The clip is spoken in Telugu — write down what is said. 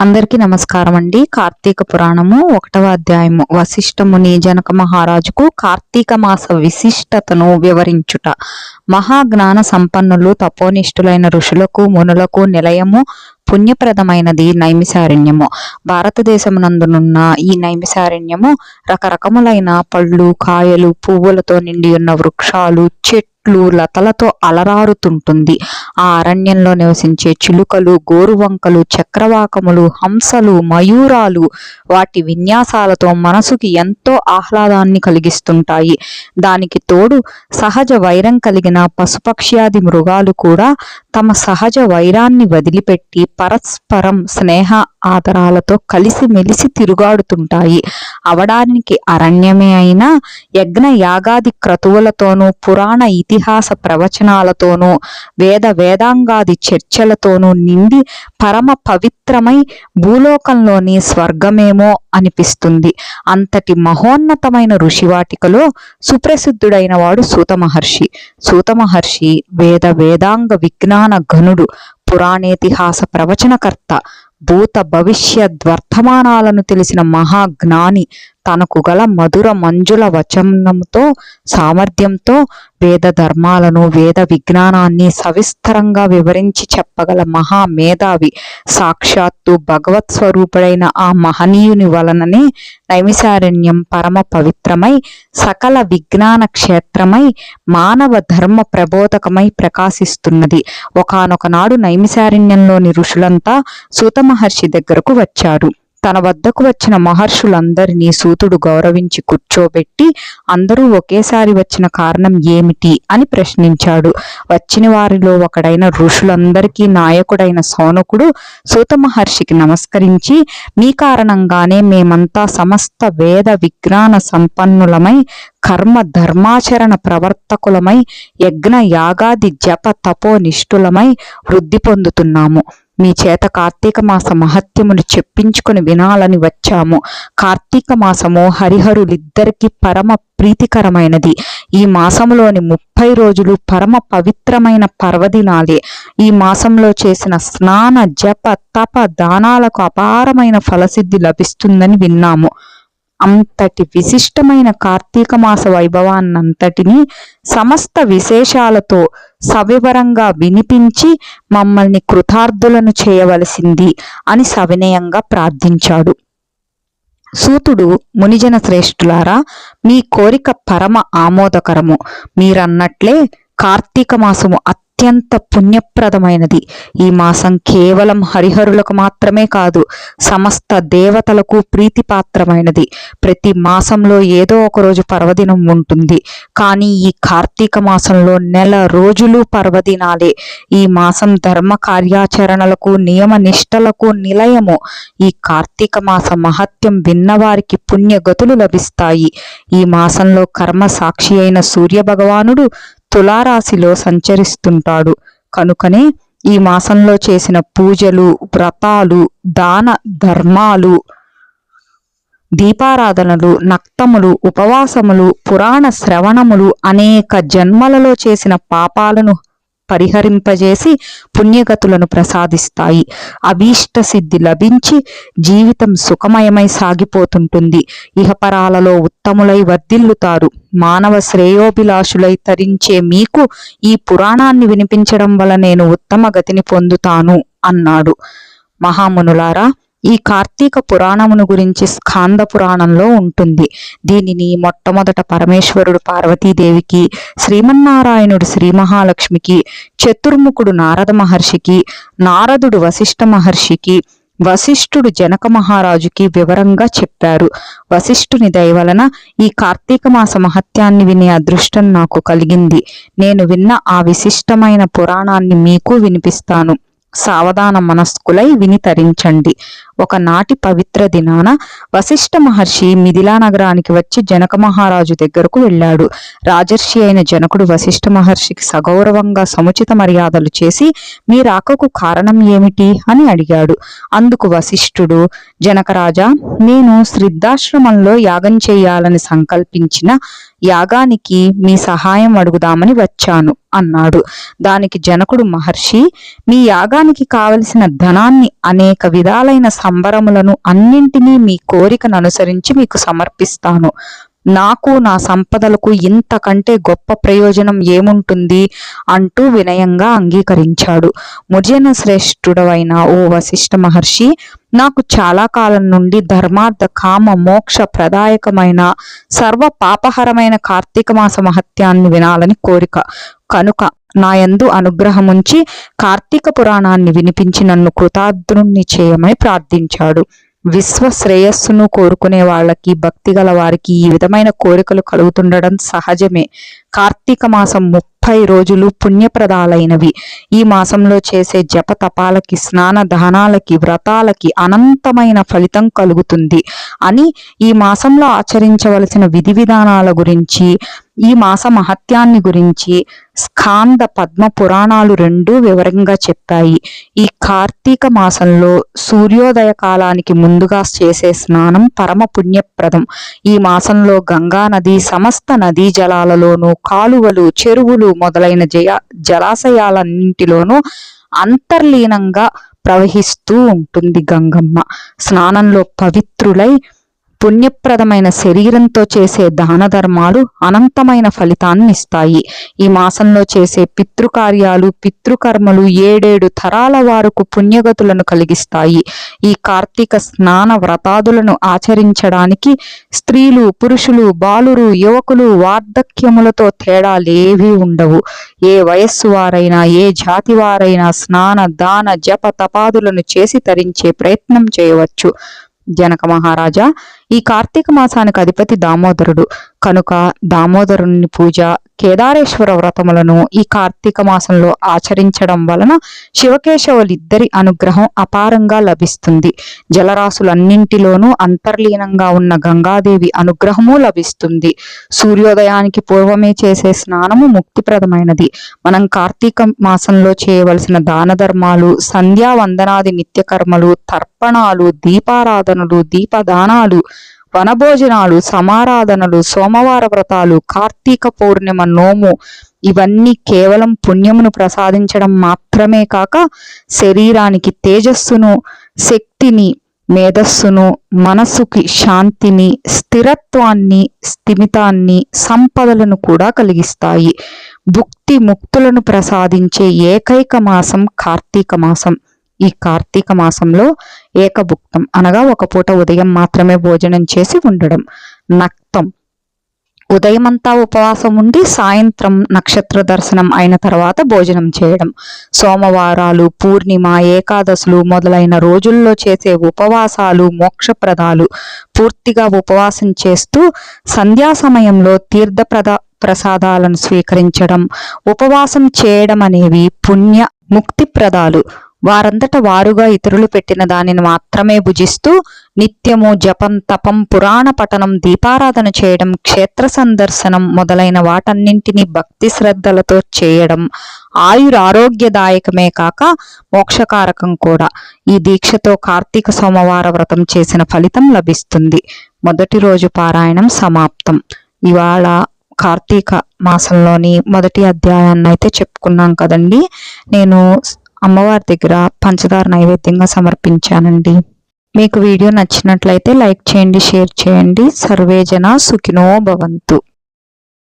అందరికీ నమస్కారం అండి. కార్తీక పురాణము ఒకటవ అధ్యాయము. వశిష్ఠముని జనక మహారాజుకు కార్తీక మాస విశిష్టతను వివరించుట. మహాజ్ఞాన సంపన్నులు తపోనిష్ఠులైన ఋషులకు మునులకు నిలయము పుణ్యప్రదమైనది నైమిసారణ్యము. భారతదేశమునందునున్న ఈ నైమిసారణ్యము రకరకములైన పళ్ళు కాయలు పువ్వులతో నిండి ఉన్న వృక్షాలు చెట్లు లతలతో అలరారుతుంటుంది. ఆ అరణ్యంలో నివసించే చిలుకలు గోరువంకలు చక్రవాకములు హంసలు మయూరాలు వాటి విన్యాసాలతో మనసుకి ఎంతో ఆహ్లాదాన్ని కలిగిస్తుంటాయి. దానికి తోడు సహజ వైరం కలిగిన పశుపక్ష్యాది మృగాలు కూడా తమ సహజ వైరాన్ని వదిలిపెట్టి పరస్పరం స్నేహ ఆదరాలతో కలిసి మెలిసి తిరుగాడుతుంటాయి. అవడానికి అరణ్యమే అయినా యజ్ఞ యాగాది క్రతువులతోనూ పురాణ ఇతిహాస ప్రవచనాలతోనూ వేద వేదాంగాది చర్చలతోనూ నిండి పరమ పవిత్రమై భూలోకంలోని స్వర్గమేమో అనిపిస్తుంది. అంతటి మహోన్నతమైన ఋషివాటికలో సుప్రసిద్ధుడైన వాడు సూత మహర్షి సూత మహర్షి వేద వేదాంగ విజ్ఞాన ఘనుడు పురాణేతిహాస ప్రవచనకర్త భూత భవిష్యద్వర్తమానాలను తెలిసిన మహాజ్ఞాని తనకు గల మధుర మంజుల వచనంతో సామర్థ్యంతో వేద ధర్మాలను వేద విజ్ఞానాన్ని సవిస్తరంగా వివరించి చెప్పగల మహా మేధావి సాక్షాత్తు భగవత్ స్వరూపుడైన ఆ మహనీయుని వలననే నైమిసారణ్యం పరమ పవిత్రమై సకల విజ్ఞాన క్షేత్రమై మానవ ధర్మ ప్రబోధకమై ప్రకాశిస్తున్నది. ఒకనొకనాడు నైమిశారణ్యంలోని నైమిసారణ్యంలోని ఋషులంతా సుతమహర్షి దగ్గరకు వచ్చారు. తన వద్దకు వచ్చిన మహర్షులందరినీ సూతుడు గౌరవించి కూర్చోబెట్టి అందరూ ఒకేసారి వచ్చిన కారణం ఏమిటి? అని ప్రశ్నించాడు. వచ్చిన వారిలో ఒకడైన ఋషులందరికీ నాయకుడైన సౌనకుడు సూత మహర్షికి నమస్కరించి మీ కారణంగానే మేమంతా సమస్త వేద విజ్ఞాన సంపన్నులమై కర్మ ధర్మాచరణ ప్రవర్తకులమై యజ్ఞ యాగాది జప తపో నిష్ఠులమై వృద్ధి పొందుతున్నాము. మీ చేత కార్తీక మాస మహత్యమును చెప్పించుకుని వినాలని వచ్చాము. కార్తీక మాసము హరిహరులిద్దరికీ పరమ ప్రీతికరమైనది. ఈ మాసంలోని ముప్పై రోజులు పరమ పవిత్రమైన పర్వదినాలే. ఈ మాసంలో చేసిన స్నాన జప తప దానాలకు అపారమైన ఫలసిద్ధి లభిస్తుందని విన్నాము. అంతటి విశిష్టమైన కార్తీక మాస వైభవాన్నంతటినీ సమస్త విశేషాలతో సవివరంగా వినిపించి మమ్మల్ని కృతార్థులను చేయవలసింది అని సవినయంగా ప్రార్థించాడు. సూతుడు మునిజన శ్రేష్ఠులారా మీ కోరిక పరమ ఆమోదకరము. మీరన్నట్లే కార్తీక మాసము అత్యంత పుణ్యప్రదమైనది. ఈ మాసం కేవలం హరిహరులకు మాత్రమే కాదు సమస్త దేవతలకు ప్రీతిపాత్రమైనది. ప్రతి మాసంలో ఏదో ఒక రోజు పర్వదినం ఉంటుంది. కానీ ఈ కార్తీక మాసంలో నెల రోజులు పర్వదినాలే. ఈ మాసం ధర్మ కార్యాచరణలకు నియమ నిష్టలకు నిలయము. ఈ కార్తీక మాస మహత్యం విన్నవారికి పుణ్యగతులు లభిస్తాయి. ఈ మాసంలో కర్మ సాక్షి అయిన సూర్య భగవానుడు తులారాశిలో సంచరిస్తుంటాడు. కనుకనే ఈ మాసంలో చేసిన పూజలు వ్రతాలు దాన ధర్మాలు దీపారాధనలు నక్తములు ఉపవాసములు పురాణ శ్రవణములు అనేక జన్మలలో చేసిన పాపాలను పరిహరింపజేసి పుణ్యగతులను ప్రసాదిస్తాయి. అభీష్ట సిద్ధి లభించి జీవితం సుఖమయమై సాగిపోతుంటుంది. ఇహపరాలలో ఉత్తములై వర్ధిల్లుతారు. మానవ శ్రేయోభిలాషులై తరించే మీకు ఈ పురాణాన్ని వినిపించడం వల్ల నేను ఉత్తమ గతిని పొందుతాను అన్నాడు. మహామునులారా ఈ కార్తీక పురాణమును గురించి స్కాంద పురాణంలో ఉంటుంది. దీనిని మొట్టమొదట పరమేశ్వరుడు పార్వతీదేవికి శ్రీమన్నారాయణుడు శ్రీ మహాలక్ష్మికి చతుర్ముఖుడు నారద మహర్షికి నారదుడు వశిష్ఠ మహర్షికి వశిష్ఠుడు జనక మహారాజుకి వివరంగా చెప్పారు. వశిష్ఠుని దయవలన ఈ కార్తీక మాస మహత్యాన్ని వినే అదృష్టం నాకు కలిగింది. నేను విన్న ఆ విశిష్టమైన పురాణాన్ని మీకు వినిపిస్తాను. సావధాన మనస్కులై విని తరించండి. ఒకనాటి పవిత్ర దినాన వశిష్ఠ మహర్షి మిథిలా నగరానికి వచ్చి జనక మహారాజు దగ్గరకు వెళ్ళాడు. రాజర్షి అయిన జనకుడు వశిష్ఠ మహర్షికి సగౌరవంగా సముచిత మర్యాదలు చేసి మీ రాకకు కారణం ఏమిటి? అని అడిగాడు. అందుకు వశిష్ఠుడు జనకరాజా నేను శ్రిద్ధాశ్రమంలో యాగం చేయాలని సంకల్పించిన యాగానికి మీ సహాయం అడుగుదామని వచ్చాను అన్నాడు. దానికి జనకుడు మహర్షి మీ యాగానికి కావలసిన ధనాన్ని అనేక విధాలైన సంబరములను అన్నింటినీ మీ కోరికను అనుసరించి మీకు సమర్పిస్తాను. నాకు నా సంపదలకు ఇంతకంటే గొప్ప ప్రయోజనం ఏముంటుంది? అంటూ వినయంగా అంగీకరించాడు. ముజన శ్రేష్ఠుడవైన ఓ వశిష్ఠ మహర్షి నాకు చాలా కాలం నుండి ధర్మార్థ కామ మోక్ష ప్రదాయకమైన సర్వ పాపహరమైన కార్తీక మాస మహత్యాన్ని వినాలని కోరిక. కనుక నాయందు అనుగ్రహముంచి కార్తీక పురాణాన్ని వినిపించి నన్ను కృతార్థుణ్ణి చేయమని ప్రార్థించాడు. విశ్వ శ్రేయస్సును కోరుకునే వాళ్ళకి భక్తి గల వారికి ఈ విధమైన కోరికలు కలుగుతుండడం సహజమే. కార్తీక మాసం ముప్పై రోజులు పుణ్యప్రదాలైనవి. ఈ మాసంలో చేసే జప తపాలకి స్నాన దానాలకి వ్రతాలకి అనంతమైన ఫలితం కలుగుతుంది. అని ఈ మాసంలో ఆచరించవలసిన విధి విధానాల గురించి ఈ మాస మహత్యాన్ని గురించి స్కాంద పద్మ పురాణాలు రెండూ వివరంగా చెప్పాయి. ఈ కార్తీక మాసంలో సూర్యోదయ కాలానికి ముందుగా చేసే స్నానం పరమ పుణ్యప్రదం. ఈ మాసంలో గంగా నది సమస్త నదీ జలాలలోనూ కాలువలు చెరువులు మొదలైన జయ జలాశయాలన్నింటిలోనూ అంతర్లీనంగా ప్రవహిస్తూ ఉంటుంది గంగమ్మ. స్నానంలో పవిత్రులై పుణ్యప్రదమైన శరీరంతో చేసే దాన ధర్మాలు అనంతమైన ఫలితాన్ని ఇస్తాయి ఈ మాసంలో చేసే పితృకార్యాలు పితృకర్మలు ఏడేడు తరాల వారుకు పుణ్యగతులను కలిగిస్తాయి. ఈ కార్తీక స్నాన వ్రతాదులను ఆచరించడానికి స్త్రీలు పురుషులు బాలురు యువకులు వార్ధక్యములతో తేడాలేవీ ఉండవు. ఏ వయస్సు వారైనా ఏ జాతి వారైనా స్నాన దాన జప తపాదులను చేసి తరించే ప్రయత్నం చేయవచ్చు. జనక మహారాజా ఈ కార్తీక మాసానికి అధిపతి దామోదరుడు. కనుక దామోదరుని పూజ కేదారేశ్వర వ్రతములను ఈ కార్తీక మాసంలో ఆచరించడం వలన శివకేశవులిద్దరి అనుగ్రహం అపారంగా లభిస్తుంది. జలరాశులన్నింటిలోనూ అంతర్లీనంగా ఉన్న గంగాదేవి అనుగ్రహము లభిస్తుంది. సూర్యోదయానికి పూర్వమే చేసే స్నానము ముక్తిప్రదమైనది. మనం కార్తీక మాసంలో చేయవలసిన దాన ధర్మాలు సంధ్యా వందనాది నిత్యకర్మలు తర్పణాలు దీపారాధనలు దీపదానాలు వనభోజనాలు సమారాధనలు సోమవార వ్రతాలు కార్తీక పౌర్ణిమ నోము ఇవన్నీ కేవలం పుణ్యమును ప్రసాదించడం మాత్రమే కాక శరీరానికి తేజస్సును శక్తిని మేధస్సును మనస్సుకి శాంతిని స్థిరత్వాన్ని స్థిమితాన్ని సంపదలను కూడా కలిగిస్తాయి. భుక్తి ముక్తులను ప్రసాదించే ఏకైక మాసం కార్తీక మాసం. ఈ కార్తీక మాసంలో ఏకభుక్తం. అనగా ఒక పూట ఉదయం మాత్రమే భోజనం చేసి ఉండడం. నక్తం. ఉదయమంతా ఉపవాసం ఉండి సాయంత్రం నక్షత్ర దర్శనం అయిన తర్వాత భోజనం చేయడం. సోమవారాలు పూర్ణిమ ఏకాదశులు మొదలైన రోజుల్లో చేసే ఉపవాసాలు మోక్షప్రదాలు. పూర్తిగా ఉపవాసం చేస్తూ సంధ్యా సమయంలో తీర్థప్రద ప్రసాదాలను స్వీకరించడం. ఉపవాసం చేయడం అనేవి పుణ్య ముక్తిప్రదాలు. వారంతట వారుగా ఇతరులు పెట్టిన దానిని మాత్రమే భుజిస్తూ నిత్యము జపం తపం పురాణ పఠనం దీపారాధన చేయడం క్షేత్ర సందర్శనం మొదలైన వాటన్నింటినీ భక్తి శ్రద్ధలతో చేయడం ఆయుర ఆరోగ్యదాయకమే కాక మోక్షకారకం కూడా. ఈ దీక్షతో కార్తీక సోమవార వ్రతం చేసిన ఫలితం లభిస్తుంది. మొదటి రోజు పారాయణం సమాప్తం. ఇవాళ కార్తీక మాసంలోని మొదటి అధ్యాయాన్ని అయితే చెప్పుకున్నాం కదండి. నేను అమ్మవారి దగ్గర పంచదార నైవేద్యంగా సమర్పించానండి. మీకు వీడియో నచ్చినట్లయితే లైక్ చేయండి షేర్ చేయండి. సర్వేజన సుఖినో భవంతు.